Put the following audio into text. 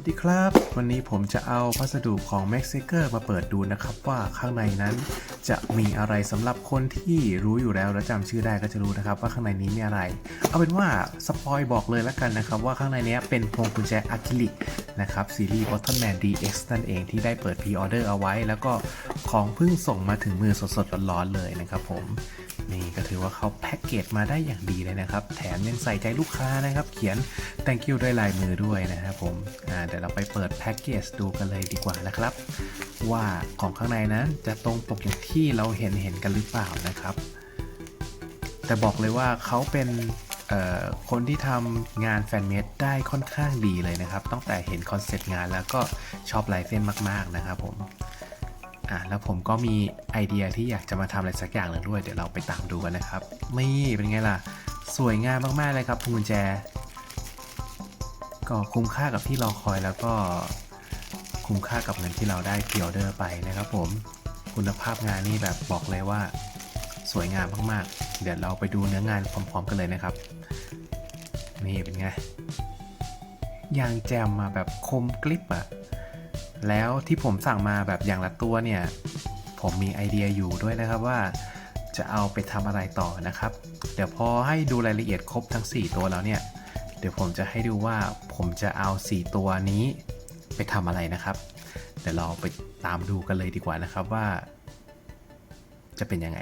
วัสดีครับ วันนี้ผมจะเอาพัสดุของ m a x s a k e r มาเปิดดูนะครับว่าข้างในนั้นจะมีอะไรสำหรับคนที่รู้อยู่แล้วและจำชื่อได้ก็จะรู้นะครับ ว่าข้างในนี้มีอะไร เอาเป็นว่าสปอยบอกเลยแล้วกันนะครับ ว่าข้างในนี้เป็นพวงกุญแจอะคริลิกนะครับซีรีส์ Bottomman DX นั่นเองที่ได้เปิดพรีออเดอร์เอาไว้ แล้วก็ของเพิ่งส่งมาถึงมือสดๆร้อนๆเลยนะครับผม ก็ถือว่าเขาแพ็กเกจมาได้อย่างดีเลยนะครับ แถมยังใส่ใจลูกค้านะครับ เขียน thank you ด้วยลายมือด้วยนะครับผมเดี๋ยวเราไปเปิดแพ็กเกจดูกันเลยดีกว่านะครับ ว่าของข้างในนั้นจะตรงปกอย่างที่เราเห็นเห็นกันหรือเปล่านะครับ แต่บอกเลยว่าเขาเป็นคนที่ทำงานแฟนเมดได้ค่อนข้างดีเลยนะครับ ตั้งแต่เห็นคอนเซ็ปต์งานแล้วก็ชอบลายเส้นมาก ๆ นะครับผม อะแล้วผมก็มีไอเดียที่อยากจะมาทำอะไรสักอย่างหนึ่งด้วย เดี๋ยวเราไปตามดูกันนะครับนี่เป็นไงล่ะ สวยงามมากๆเลยครับพวงกุญแจ ก็คุ้มค่ากับที่รอคอยแล้วก็คุ้มค่ากับเงินที่เราได้พรีออเดอร์ไปนะครับ ผมคุณภาพงานนี่แบบบอกเลยว่า สวยงามมากๆ เดี๋ยวเราไปดูเนื้องานพร้อมๆกันเลยนะครับ นี่เป็นไงยางแจมมาแบบคมกลิปอะ แล้วที่ผมสั่งมาแบบอย่างละตัวเนี่ย ผมมีไอเดียอยู่ด้วยนะครับว่าจะเอาไปทำอะไรต่อนะครับ เดี๋ยวพอให้ดูรายละเอียดครบทั้ง 4 ตัวแล้วเนี่ย เดี๋ยวผมจะให้ดูว่าผมจะเอา 4 ตัวนี้ไปทำอะไรนะครับ เดี๋ยวเราไปตามดูกันเลยดีกว่านะครับว่าจะเป็นยังไง